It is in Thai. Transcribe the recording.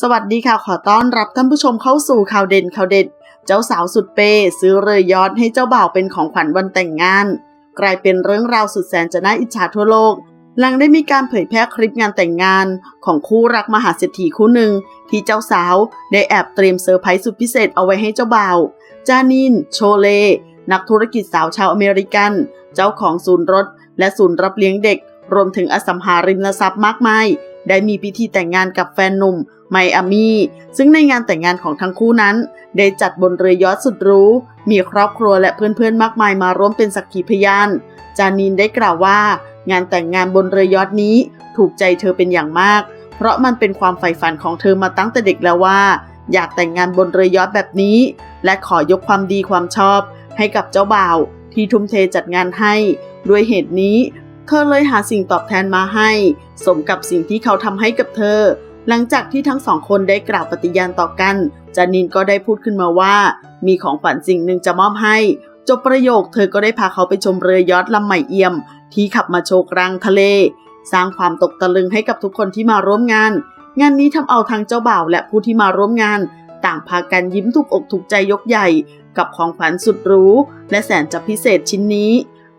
สวัสดีค่ะขอต้อนรับท่านผู้ชมเข้าสู่ข่าวเด่นข่าวเด็ด เจ้าสาวสุดเปย์ซื้อเรือยอทให้เจ้าบ่าวเป็นของขวัญวันแต่งงาน กลายเป็นเรื่องราวสุดแสนจะน่าอิจฉาทั่วโลก หลังได้มีการเผยแพร่คลิปงานแต่งงาน ของคู่รักมหาเศรษฐีคู่หนึ่ง ที่เจ้าสาวได้แอบเตรียมเซอร์ไพรส์สุดพิเศษเอาไว้ให้เจ้าบ่าว จานิน โชเล นักธุรกิจสาวชาวอเมริกัน เจ้าของศูนย์รถ และศูนย์รับเลี้ยงเด็ก รวมถึงอสังหาริมทรัพย์มากมาย ได้มีพิธีแต่งงานกับแฟนหนุ่มไมอามี่ซึ่งในงานแต่งงานของทั้งคู่นั้น ได้จัดบนเรือยอทสุดรู้ มีครอบครัวและเพื่อนๆมากมายมาร่วมเป็นสักขีพยาน จานินได้กล่าวว่า งานแต่งงานบนเรือยอทนี้ถูกใจเธอเป็นอย่างมาก เพราะมันเป็นความใฝ่ฝันของเธอมาตั้งแต่เด็กแล้วว่า อยากแต่งงานบนเรือยอทแบบนี้ และขอยกความดีความชอบ ให้กับเจ้าบ่าวที่ทุ่มเทจัดงานให้ ด้วยเหตุนี้ เธอเลยหาสิ่งตอบแทนมาให้ สมกับสิ่งที่เขาทำให้กับเธอ หลังจากที่ทั้งสองคนได้กล่าวปฏิญาณต่อกัน จานินก็ได้พูดขึ้นมาว่า มีของฝันสิ่งหนึ่งจะมอบให้ จบประโยคเธอก็ได้พาเขาไปชมเรือยอทลำใหม่เอี่ยม ที่ขับมาโชกลางทะเล สร้างความตกตะลึงให้กับทุกคนที่มาร่วมงาน งานนี้ทำเอาทั้งเจ้าบ่าวและผู้ที่มาร่วมงาน ต่างพากันยิ้มถูกอกถูกใจยกใหญ่ กับของขวัญสุดหรูและแสนจะพิเศษชิ้นนี้